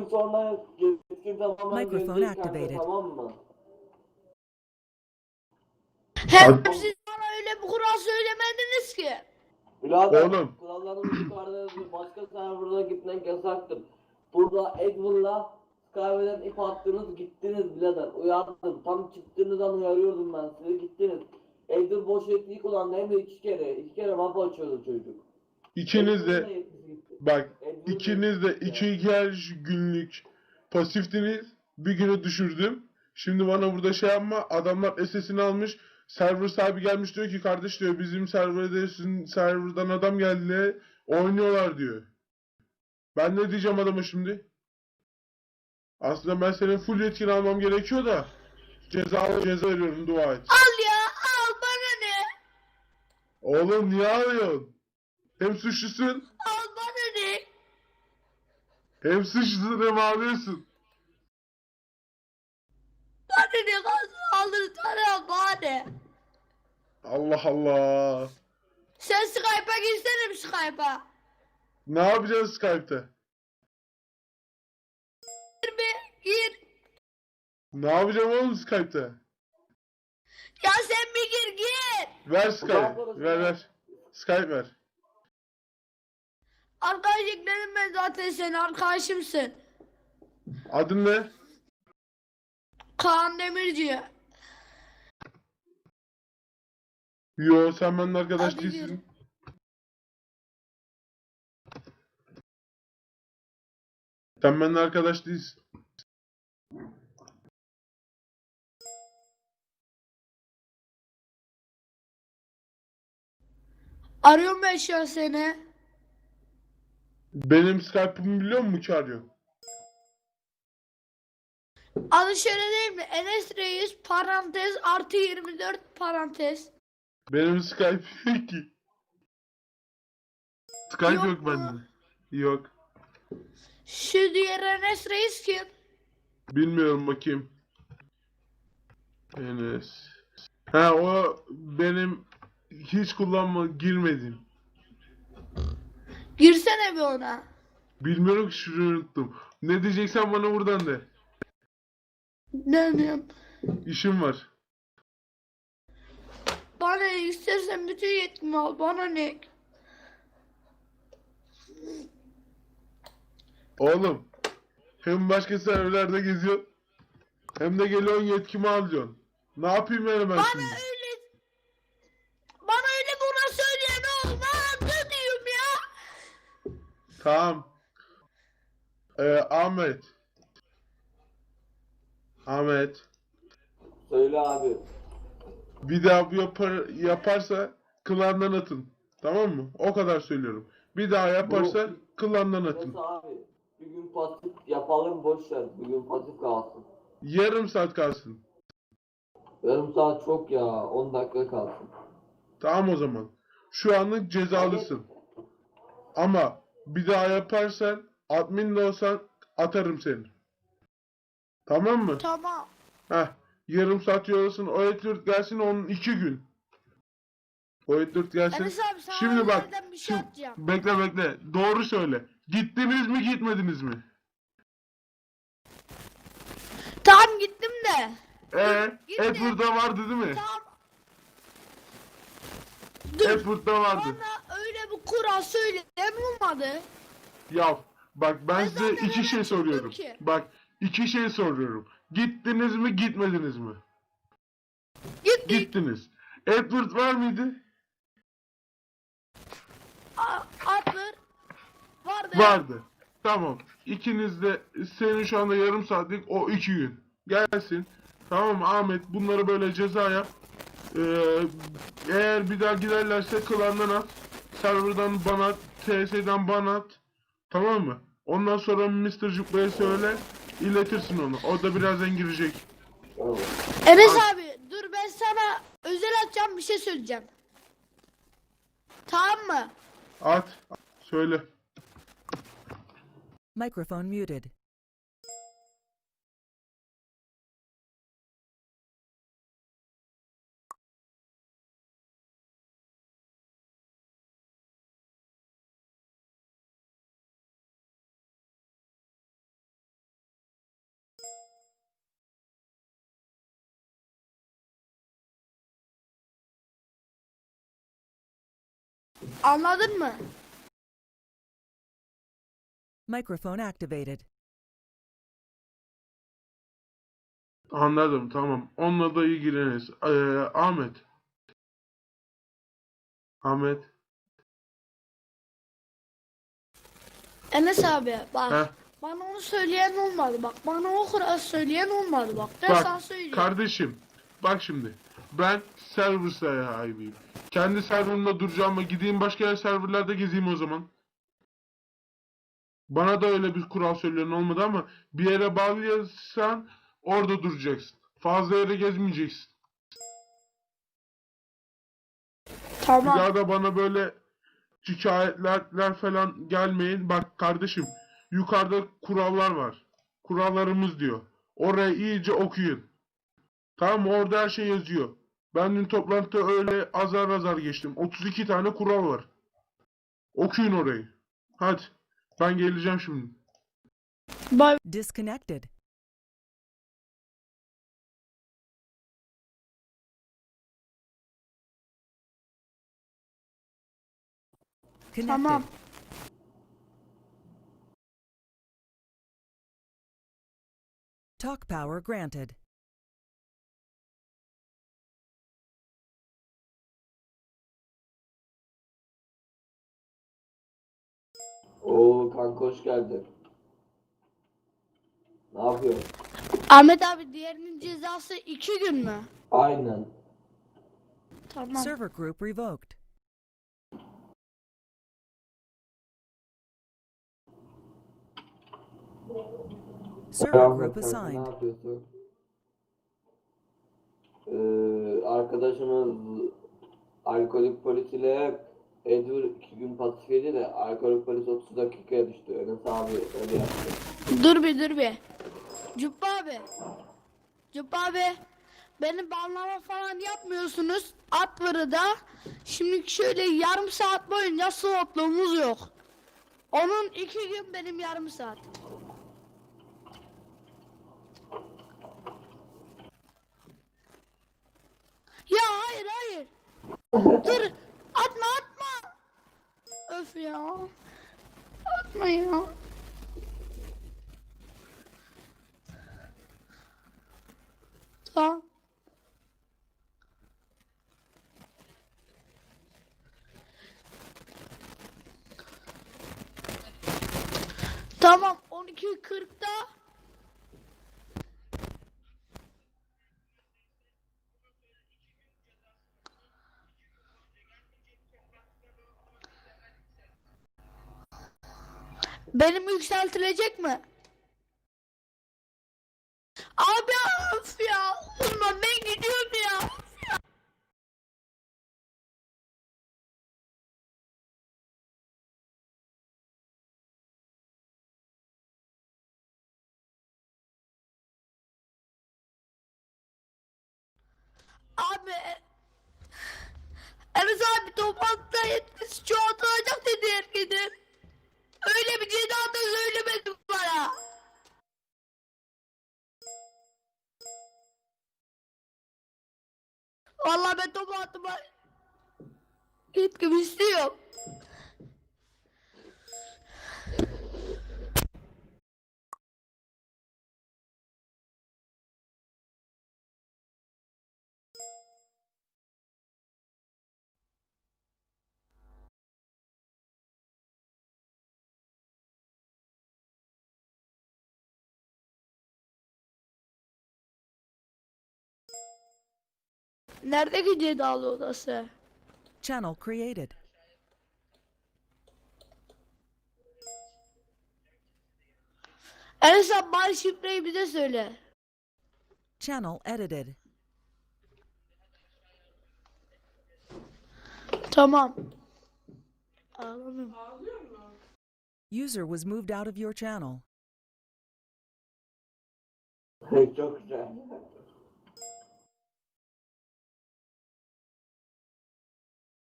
gün sonra yetkin tamamen Microphone gelecek kanka, activated. tamam mı? Hem Hadi. siz bana öyle bir kural söylemediniz ki. Birader Oğlum. kurallarımız yukarıda yazıyor. Başka serverda gitmek yasaktır. Burada Edwin'la Skype'den ip attınız gittiniz birader. Uyardım. Tam çıktığınız an uyarıyordum ben size gittiniz. Edwin boş ettiği kullandı hem de iki kere. iki kere map açıyordu çocuk. İkiniz de bak Edwin ikiniz de iki günlük pasiftiniz. Bir günü düşürdüm. Şimdi bana burada şey yapma. Adamlar SS'ini almış. Server sahibi gelmiş diyor ki kardeş diyor bizim serverde sizin serverdan adam geldi oynuyorlar diyor. Ben ne diyeceğim adama şimdi? Aslında ben senin full yetkin almam gerekiyor da ceza ceza veriyorum dua et. Al ya al bana ne? Oğlum niye ağlıyorsun? Hem suçlusun Al bana ne? hem suçlusun hem ağlıyorsun. Bana ne kalsın alır sana bana? Allah Allah. Sen Skype'a girsene bir Skype'a. Ne yapacağız Skype'te? Gir bir gir. Ne yapacağım oğlum Skype'te? Ya sen bir gir gir. Ver Skype. Ver ver. Skype ver. Arkadaş ekledim ben zaten senin arkadaşımsın. Adın ne? Kaan Demirci. Yo sen benimle arkadaş Hadi değilsin. yürü. Sen benimle arkadaş değilsin. Arıyorum ben şu an seni. Benim Skype'ımı biliyor musun ki arıyor? Adı şöyle değil mi? Enes Reis parantez artı 24 parantez. Benim Skype yok ki. Skype Yok yok, mu? bende. Yok. Şu diğer Enes Reis kim? Bilmiyorum bakayım. Enes. Ha o benim hiç kullanma girmedim. Girsene bir ona. Bilmiyorum ki şunu unuttum. Ne diyeceksen bana buradan de. Ne diyeyim? İşim var. Bana ne istersen bütün yetkimi al. Bana ne? Oğlum. Hem başka serverlerde geziyorsun. Hem de geliyorsun yetkimi alıyorsun. Ne yapayım yani ben Bana şimdi? Tamam. Ee, Ahmet. Ahmet. Söyle abi. Bir daha bu yapar, yaparsa klandan atın. Tamam mı? O kadar söylüyorum. Bir daha yaparsa klandan atın. Neyse abi. Bir gün pasif yapalım boş ver. Bir gün pasif kalsın. Yarım saat kalsın. Yarım saat çok ya. 10 dakika kalsın. Tamam o zaman. Şu anlık cezalısın. Ama bir daha yaparsan admin de olsan atarım seni. Tamam mı? Tamam. Heh. Yarım saat yolasın. O etlürt gelsin onun iki gün. O etlürt gelsin. Enes abi sana Şimdi bak. bir şey Şimdi, atacağım. bekle bekle. Doğru söyle. Gittiniz mi gitmediniz mi? Tamam gittim de. Ee, Gittim. Edward'da vardı değil mi? Tamam. Dur. Edward'da vardı. Bana öyle bir kural söyleyen olmadı. Ya bak ben Ben size zaten iki öyle şey soruyorum. ki. Bak iki şey soruyorum. Gittiniz mi gitmediniz mi? Gittik. Gittiniz. Edward var mıydı? A- Atlar. Vardı. Vardı. Tamam. İkiniz de senin şu anda yarım saatlik o iki gün. Gelsin. Tamam mı Ahmet bunları böyle ceza yap. Ee, eğer bir daha giderlerse klandan at. Serverdan bana at. TS'den bana at. Tamam mı? Ondan sonra Mr. Cupa'ya söyle. iletirsin onu. O da birazdan girecek. Enes abi dur ben sana özel atacağım bir şey söyleyeceğim. Tamam mı? At. Söyle. Microphone muted. Anladın mı? Microphone activated. Anladım tamam. Onunla da ilgileniz. Ee, Ahmet. Ahmet. Enes abi bak. Heh. Bana onu söyleyen olmadı bak. Bana o kadar söyleyen olmadı bak. Ben Bak sana söyleyeyim. kardeşim. Bak şimdi. Ben server sahibiyim. Kendi serverımda duracağıma gideyim başka serverlarda gezeyim o zaman. Bana da öyle bir kural söyleyen olmadı ama bir yere bağlıysan orada duracaksın. Fazla yere gezmeyeceksin. Bir tamam. daha da bana böyle şikayetler falan gelmeyin. Bak kardeşim yukarıda kurallar var. Kurallarımız diyor. Oraya iyice okuyun. Tamam? Orada her şey yazıyor. Ben dün toplantıda öyle azar azar geçtim. 32 tane kural var. Okuyun orayı. Hadi. Ben geleceğim şimdi. Bay Disconnected. Connected. Tamam. Talk power granted. Oo kanka hoş geldin. Ne yapıyorsun? Ahmet abi diğerinin cezası iki gün mü? Aynen. Tamam. Server group revoked. Server Ahmet group kanka ne assigned. yapıyorsun? Ee, arkadaşımız alkolik polis ile Edward iki gün pasif yedi de alkolik polis 30 dakikaya düştü. Enes abi öyle yaptı. Dur bir dur bir. Cübbe abi. Cübbe abi. Beni banlama falan yapmıyorsunuz. At da. Şimdi şöyle yarım saat boyunca slotluğumuz yok. Onun iki gün benim yarım saat. Ya hayır hayır. Dur. Atma atma. Öf ya. Atma ya. Tamam. Tamam 12.40'da Benim yükseltilecek mi? Abi of ya. Ulan ben gidiyorum ya. Abi Enes abi toplantıda yetkisi çoğaltılacak Nerede cezalı odası? Channel created. Enes abi bari şifreyi bize söyle. Channel edited. Tamam. Ağlamıyorum. User was moved out of your channel. Çok güzel.